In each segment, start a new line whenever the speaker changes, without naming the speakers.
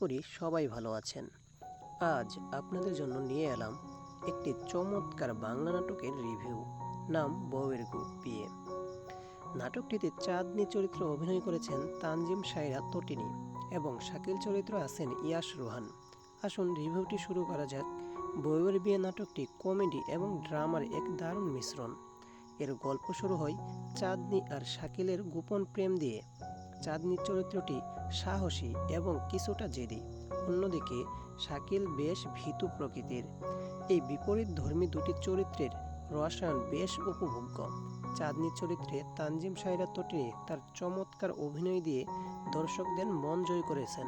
করি সবাই ভালো আছেন। আজ আপনাদের জন্য নিয়ে এলাম একটি চমৎকার বাংলা নাটকের রিভিউ, নাম বউয়ের গু- বিয়ে নাটকটিতে চাঁদনি চরিত্রে অভিনয় করেছেন তানজিম সাইরা তটিনী এবং শাকিল চরিত্র আছেন ইয়াশ রোহান। আসুন রিভিউটি শুরু করা যাক। বউয়ের বিয়ে নাটকটি কমেডি এবং ড্রামার এক দারুণ মিশ্রণ। এর গল্প শুরু হয় চাঁদনি আর শাকিলের গোপন প্রেম দিয়ে। চাঁদনির চরিত্রটি সাহসী এবং কিছুটা জেদি। অন্যদিকে শাকিল বেশ ভীতু প্রকৃতির। এই বিপরীত ধর্মী দুটি চরিত্রের রসায়ন বেশ উপভোগ্য। চাঁদনির চরিত্রে তানজিম সাইরা তটিনী তার চমৎকার অভিনয় দিয়ে দর্শকদের মন জয় করেছেন।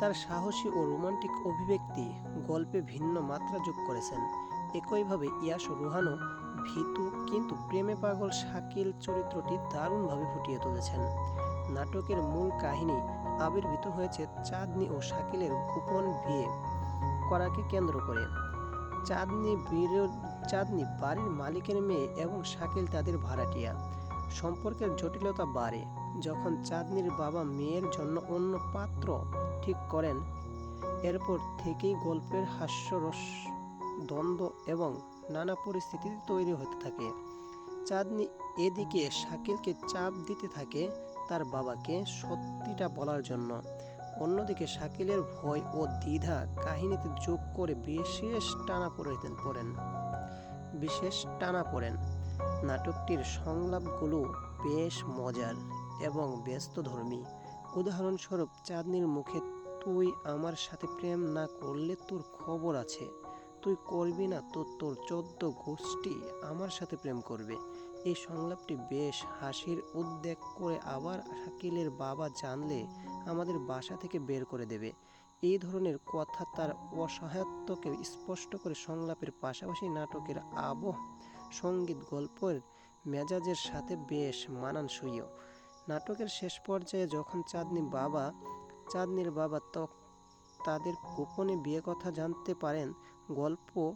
তার সাহসী ও রোমান্টিক অভিব্যক্তি গল্পে ভিন্ন মাত্রা যোগ করেছেন। একইভাবে ইয়াস রুহানো ভীতু কিন্তু প্রেমে পাগল শাকিল চরিত্রটি দারুণভাবে ফুটিয়ে তুলেছেন। নাটকের মূল কাহিনী আবির্ভূত হয়েছে চাঁদনি ও শাকিলের গোপন বিয়ে করাকে কেন্দ্র করে। চাঁদনি বিরো চাঁদনি বাড়ির মালিকের মেয়ে এবং শাকিল তাদের ভাড়াটিয়া। সম্পর্কের জটিলতা বাড়ে যখন চাঁদনির বাবা মেয়ের জন্য অন্য পাত্র ঠিক করেন। এরপর থেকেই গল্পের হাস্যরস দ্বন্দ্ব এবং নানা পরিস্থিতি তৈরি হতে থাকে। চাঁদনি এদিকে শাকিলকে চাপ দিতে থাকে তার বাবাকে সত্যিটা বলার জন্য। অন্যদিকে শাকিলের ভয় ও দ্বিধা কাহিনীতে যোগ করে বিশেষ টানা পড়েন পড়েন। বিশেষ টানা পড়েন। নাটকটির সংলাপগুলো বেশ মজার এবং ব্যস্তধর্মী। উদাহরণস্বরূপ, চাঁদনির মুখে তুই আমার সাথে প্রেম না করলে তোর খবর আছে। তুই করবি না তো তোর চোদ্দ গোষ্ঠী আমার সাথে প্রেম করবে। এই সংলাপটি বেশ হাসির উদ্বেগ করে আবার শাকিলের বাবা জানলে আমাদের বাসা থেকে বের করে দেবে। এই ধরনের কথা তার অসহায়ত্বকে স্পষ্ট করে সংলাপের পাশাপাশি নাটকের আবহ সংগীত গল্পের মেজাজের সাথে বেশ মানানসইও। নাটকের শেষ পর্যায়ে যখন চাঁদনি বাবা, চাঁদনির বাবা তক তাদের গোপনে বিয়ে কথা জানতে পারেন, গল্প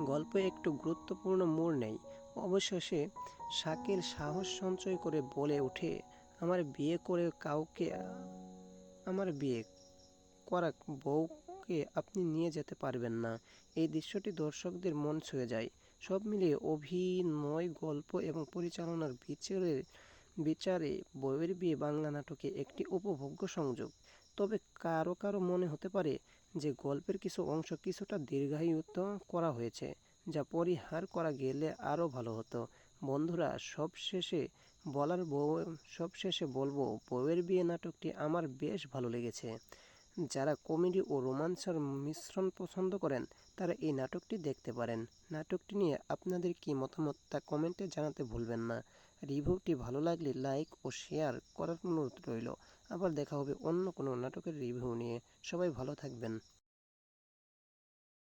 গল্প একটু গুরুত্বপূর্ণ মোড় নেই। অবশেষে শাকিল সাহস সঞ্চয় করে বলে ওঠে, আমার বিয়ে করে কাউকে, আমার বিয়ে করা বউকে আপনি নিয়ে যেতে পারবেন না। এই দৃশ্যটি দর্শকদের মন ছুঁয়ে যায়। সব মিলিয়ে অভিনয়, গল্প এবং পরিচালনার বিচারে বিচারে বইয়ের বিয়ে বাংলা নাটকে একটি উপভোগ্য সংযোগ। তবে কারও কারও মনে হতে পারে যে গল্পের কিছু অংশ কিছুটা দীর্ঘায়িত করা হয়েছে, যা পরিহার করা গেলে আরও ভালো হতো। বন্ধুরা, সবশেষে বলার বউ সবশেষে বলব বউয়ের বিয়ে নাটকটি আমার বেশ ভালো লেগেছে। যারা কমেডি ও রোমাঞ্চের মিশ্রণ পছন্দ করেন, তারা এই নাটকটি দেখতে পারেন। নাটকটি নিয়ে আপনাদের কি মতামত তা কমেন্টে জানাতে ভুলবেন না। রিভিউটি ভালো লাগলে লাইক ও শেয়ার করার অনুরোধ রইল। আবার দেখা হবে অন্য কোনো নাটকের রিভিউ নিয়ে। সবাই ভালো থাকবেন।